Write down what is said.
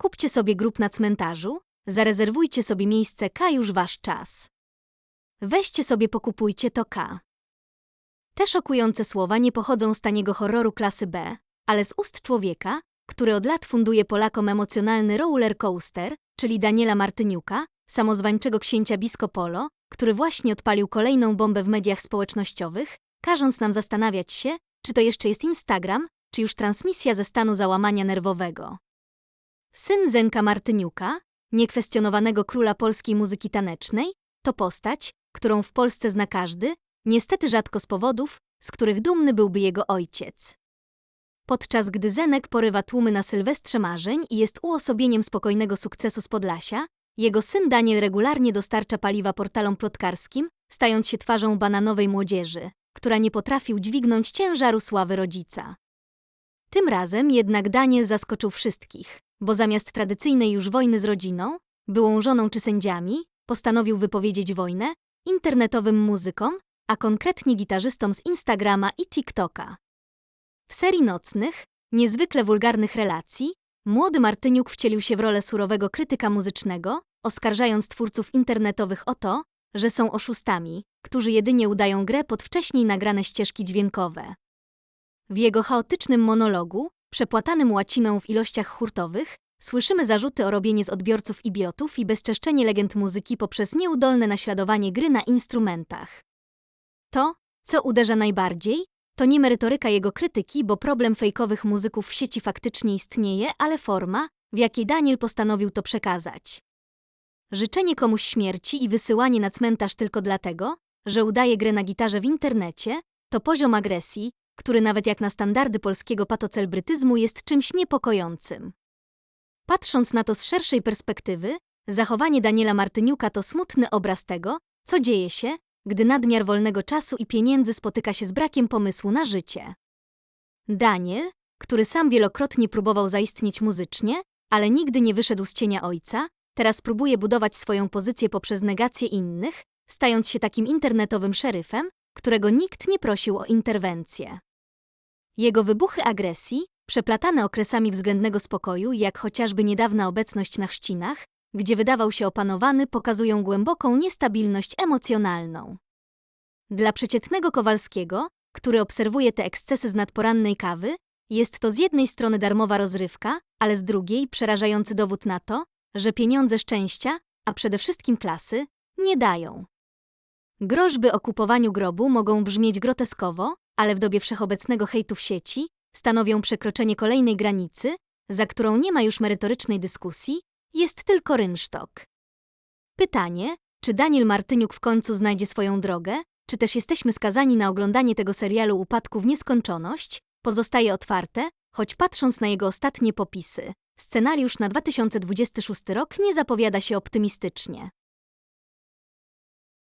Kupcie sobie grób na cmentarzu, zarezerwujcie sobie miejsce K już wasz czas. Weźcie sobie pokupujcie to K. Te szokujące słowa nie pochodzą z taniego horroru klasy B, ale z ust człowieka, który od lat funduje Polakom emocjonalny roller coaster, czyli Daniela Martyniuka, samozwańczego księcia Bisco Polo, który właśnie odpalił kolejną bombę w mediach społecznościowych, każąc nam zastanawiać się, czy to jeszcze jest Instagram, czy już transmisja ze stanu załamania nerwowego. Syn Zenka Martyniuka, niekwestionowanego króla polskiej muzyki tanecznej, to postać, którą w Polsce zna każdy, niestety rzadko z powodów, z których dumny byłby jego ojciec. Podczas gdy Zenek porywa tłumy na Sylwestrze Marzeń i jest uosobieniem spokojnego sukcesu z Podlasia, jego syn Daniel regularnie dostarcza paliwa portalom plotkarskim, stając się twarzą bananowej młodzieży, która nie potrafi udźwignąć ciężaru sławy rodzica. Tym razem jednak Daniel zaskoczył wszystkich, bo zamiast tradycyjnej już wojny z rodziną, byłą żoną czy sędziami, postanowił wypowiedzieć wojnę internetowym muzykom, a konkretnie gitarzystom z Instagrama i TikToka. W serii nocnych, niezwykle wulgarnych relacji, młody Martyniuk wcielił się w rolę surowego krytyka muzycznego, oskarżając twórców internetowych o to, że są oszustami, którzy jedynie udają grę pod wcześniej nagrane ścieżki dźwiękowe. W jego chaotycznym monologu, przepłatanym łaciną w ilościach hurtowych, słyszymy zarzuty o robienie z odbiorców idiotów i bezczeszczenie legend muzyki poprzez nieudolne naśladowanie gry na instrumentach. To, co uderza najbardziej, to nie merytoryka jego krytyki, bo problem fejkowych muzyków w sieci faktycznie istnieje, ale forma, w jakiej Daniel postanowił to przekazać. Życzenie komuś śmierci i wysyłanie na cmentarz tylko dlatego, że udaje grę na gitarze w internecie, to poziom agresji, który nawet jak na standardy polskiego patocelbrytyzmu jest czymś niepokojącym. Patrząc na to z szerszej perspektywy, zachowanie Daniela Martyniuka to smutny obraz tego, co dzieje się, gdy nadmiar wolnego czasu i pieniędzy spotyka się z brakiem pomysłu na życie. Daniel, który sam wielokrotnie próbował zaistnieć muzycznie, ale nigdy nie wyszedł z cienia ojca, teraz próbuje budować swoją pozycję poprzez negację innych, stając się takim internetowym szeryfem, którego nikt nie prosił o interwencję. Jego wybuchy agresji, przeplatane okresami względnego spokoju, jak chociażby niedawna obecność na chrzcinach, gdzie wydawał się opanowany, pokazują głęboką niestabilność emocjonalną. Dla przeciętnego Kowalskiego, który obserwuje te ekscesy z nadporannej kawy, jest to z jednej strony darmowa rozrywka, ale z drugiej przerażający dowód na to, że pieniądze szczęścia, a przede wszystkim klasy, nie dają. Groźby o kupowaniu grobu mogą brzmieć groteskowo, ale w dobie wszechobecnego hejtu w sieci stanowią przekroczenie kolejnej granicy, za którą nie ma już merytorycznej dyskusji, jest tylko rynsztok. Pytanie, czy Daniel Martyniuk w końcu znajdzie swoją drogę, czy też jesteśmy skazani na oglądanie tego serialu upadku w nieskończoność, pozostaje otwarte, choć patrząc na jego ostatnie popisy, scenariusz na 2026 rok nie zapowiada się optymistycznie.